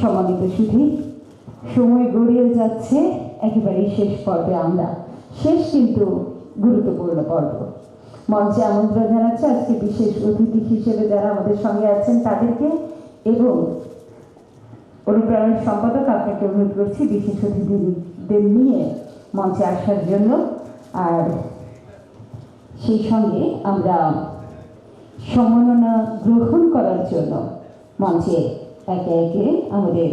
সম্মানিত সুধী সময় গড়িয়ে যাচ্ছে, একেবারেই শেষ পর্বে আমরা। শেষ কিন্তু গুরুত্বপূর্ণ পর্ব। মঞ্চে আমন্ত্রণ জানাচ্ছে আজকে বিশেষ অতিথি হিসেবে যারা আমাদের সঙ্গে আছেন তাদেরকে এবং অনুপ্রেরণার সম্পাদক, আপনাকে অনুরোধ করছি বিশেষ অতিথিদের নিয়ে মঞ্চে আসার জন্য। আর সেই সঙ্গে আমরা সম্মাননা গ্রহণ করার জন্য মঞ্চে একে একে আমাদের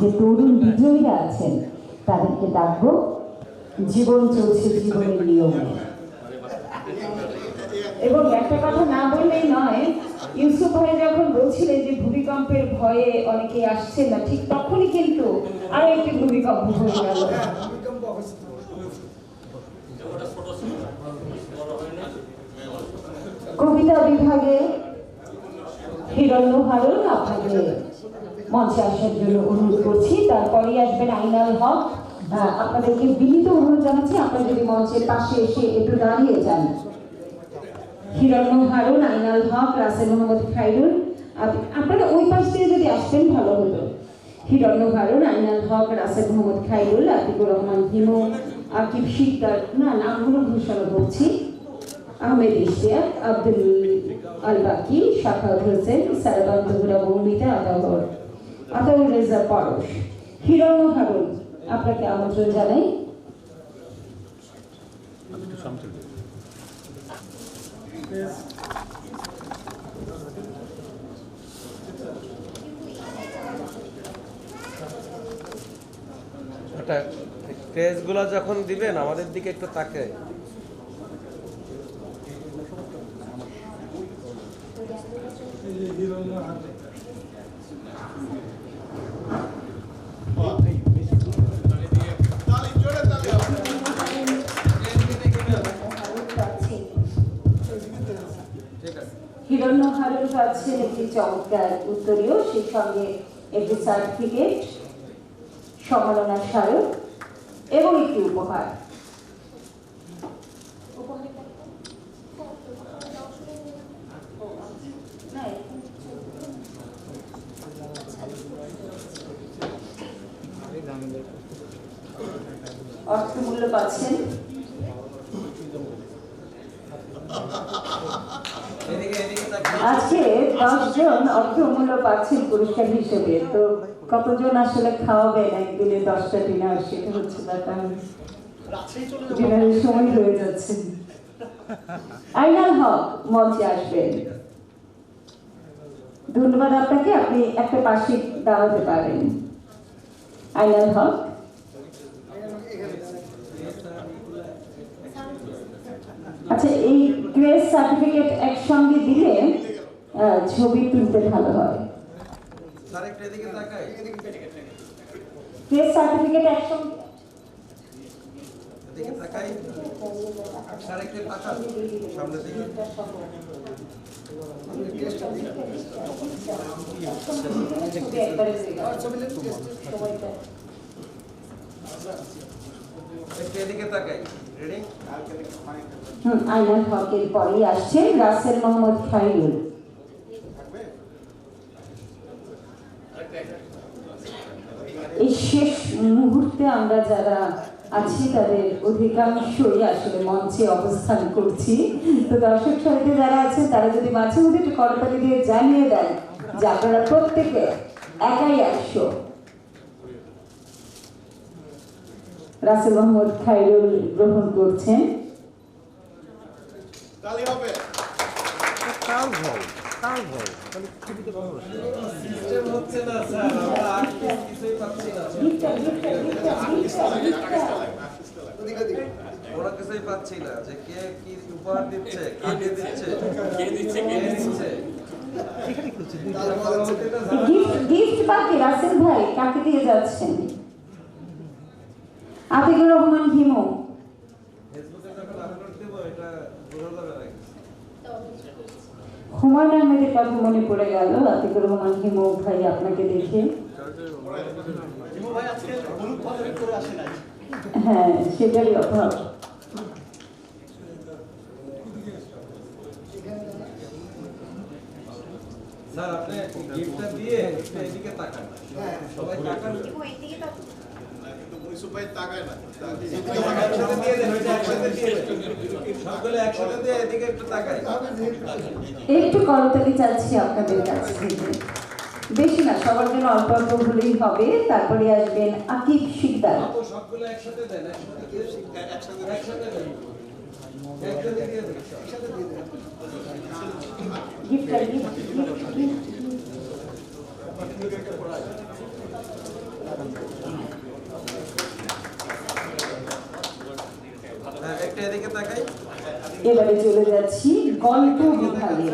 যে তরুণ বিজয়ীরা আছেন, তাদেরকে ডাকবো, জীবন চলছে জীবনের নিয়মে। এবং একটা কথা না বললেই নয়, ইউসুফ ভাই যখন বলছিলেন যে ভূমিকম্পের ভয়ে অনেকে আসছে না, ঠিক তখনই কিন্তু আরও একটি ভূমিকম্প হয়ে গেল। কবিতা বিভাগে হিরণ্য হারুন আপনাকে মঞ্চে আসার জন্য অনুরোধ করছি। তারপরেই আসবেন আইনাল হক। আপনাদেরকে বিনীত অনুরোধ জানাচ্ছি, আপনারা যদি মঞ্চের পাশে এসে একটু দাঁড়িয়ে যান। হিরণ্য হারুন, আইনাল হক, রাসেল মোহাম্মদ খাইরুল। আপনারা ওই পাশ দিয়ে যদি আসতেন, ভালো হতো। হিরণ্য হারুন, আইনাল হক, রাসেল মোহাম্মদ খাইরুল, আতিকুর রহমান হিমু আকিব শিকদার। না, নামগুলো ঘোষণা করছি। আহমেদ ইশতিয়াক, আব্দুল আল বাকি শাখাউত হোসেন সারাবান তহুরা মৌমিতা আতাউর রেজা পরশ হিরণ্য হারুন আপনাকে আমন্ত্রণ জানাই। যখন দিবেন আমাদের দিকে একটু তাকে হিরণ্য হারুন পাচ্ছেন একটি চমৎকার উত্তরীয় সেই সঙ্গে একটি সার্টিফিকেট সম্মাননা স্মারক এবং একটি উপহার। অর্থ অর্থমূল্য পাচ্ছেন এদিকে এদিকে তাকিয়ে আজকে দশজন অর্থমূল্য পাচ্ছেন পুরস্কার হিসেবে। তো কতজন আসলে খাওয়াবেন একদিনে দশটা ডিনার সেটা হচ্ছে ব্যাপার। ডিনারের সময় হয়ে যাচ্ছে। আইনাল হক মঞ্চে আসবেন। ধন্যবাদ আপনাকে আপনি একটা পাশে দাঁড়াতে পারেন। আইনাল হক। আচ্ছা এই গ্রেস সার্টিফিকেট একসঙ্গে দিলে ছবি তুলতে ভালো হয়। স্যার তাকাই। সার্টিফিকেট একসঙ্গে একটু তাকান। সামনের দিকে। হকের পরেই আসছে রাসেল মোহাম্মদ খাইরুল। এই শেষ মুহূর্তে আমরা যারা আছি তাদের অধিকাংশই আসলে মঞ্চে অবস্থান করছি। তো দর্শক সারিতে যারা আছেন তারা যদি মাঝে মধ্যে একটু করতালি দিয়ে জানিয়ে দেন যে আপনারা প্রত্যেকে একাই একশো রাসেল মোহাম্মদ খাইরুল গ্রহণ করছেন। সিস্টেম হচ্ছে না স্যার আমরা আর কিছুই পাচ্ছি না ওরা কিছুই পাচ্ছি না যে কে কি উপহার দিচ্ছে কাকে দিচ্ছে কে দিচ্ছে কে দিচ্ছে গিফট গিফট রাসেল ভাই, কাকে দিয়ে যাচ্ছেন? আতিকুর রহমান হিমু হুমায়ুন আহমেদের কথা মনে পড়ে গেল। আতিকুর রহমান হিমু ভাই আপনাকে দেখে। হ্যাঁ সেটারই অভাব। স্যার স্যার আপনি গিফটটা দিয়ে এদিকে তাকান। সবাই তাকান। কিন্তু তাকায় না। একসাথে দিয়ে দেন ওইটা একসাথে দিয়ে দেন সবগুলো একসাথে দিয়ে এদিকে একটু একটু করতালি চাচ্ছি আপনাদের কাছ বেশি না সবার জন্য অল্প অল্প হলেই হবে। তারপরে আসবেন আকিব শিকদার সবগুলো একসাথে দেন একসাথে একসাথে একসাথে দেন। একসাথে গিফট গিফট গিফট হ্যাঁ একটা এদিকে তাকাই এবারে চলে যাচ্ছি গল্প বিভাগে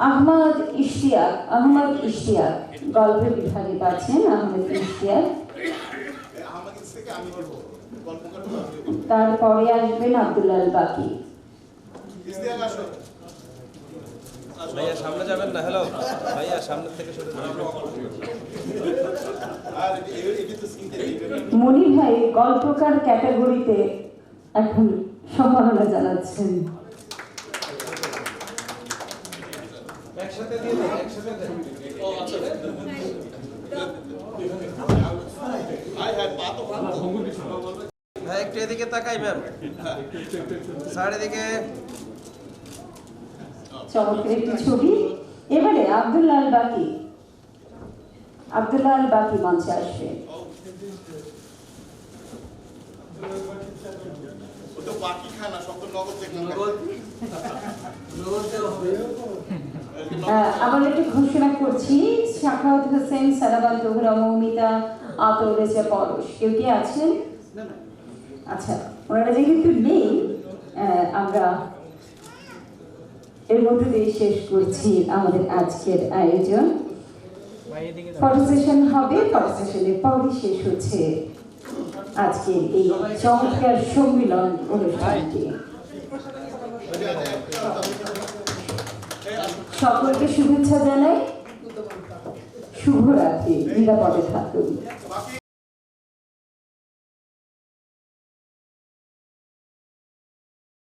আহমদ ইশতিয়াক আহমদ ইশতিয়াক গল্প বিভাগে পাচ্ছেন আহমদ ইশতিয়াক। তারপরে আসবেন আব্দুল্লাল বাকি ভাইয়া সামনে যাবেন না হ্যালো ভাইয়া সামনে থেকে সরে মনি ভাই গল্পকার ক্যাটাগরিতে এখন সম্মাননা জানাচ্ছেন একটু এদিকে তাকাই ম্যাম। একটি ছবি। এবারে আব্দুল্লাল বাকি। আব্দুল্লাল বাকি মঞ্চে আসবে। ও তো বাকি খায় সব তো নগদ আবার একটি ঘোষণা করছি শাখাউত হোসেন সালাবান জহুরা মৌমিতা আতর রেজা পরশ। কেউ কি আছেন? আচ্ছা ওনারা যেহেতু নেই আমরা এর মধ্যে দিয়ে শেষ করছি আমাদের আজকের আয়োজন। ফটো সেশন হবে ফটো সেশনের পরই শেষ হচ্ছে। আজকের এই চমৎকার সম্মিলন অনুষ্ঠানটি। সকলকে শুভেচ্ছা জানাই। শুভরাত্রি। নিরাপদে থাকুন।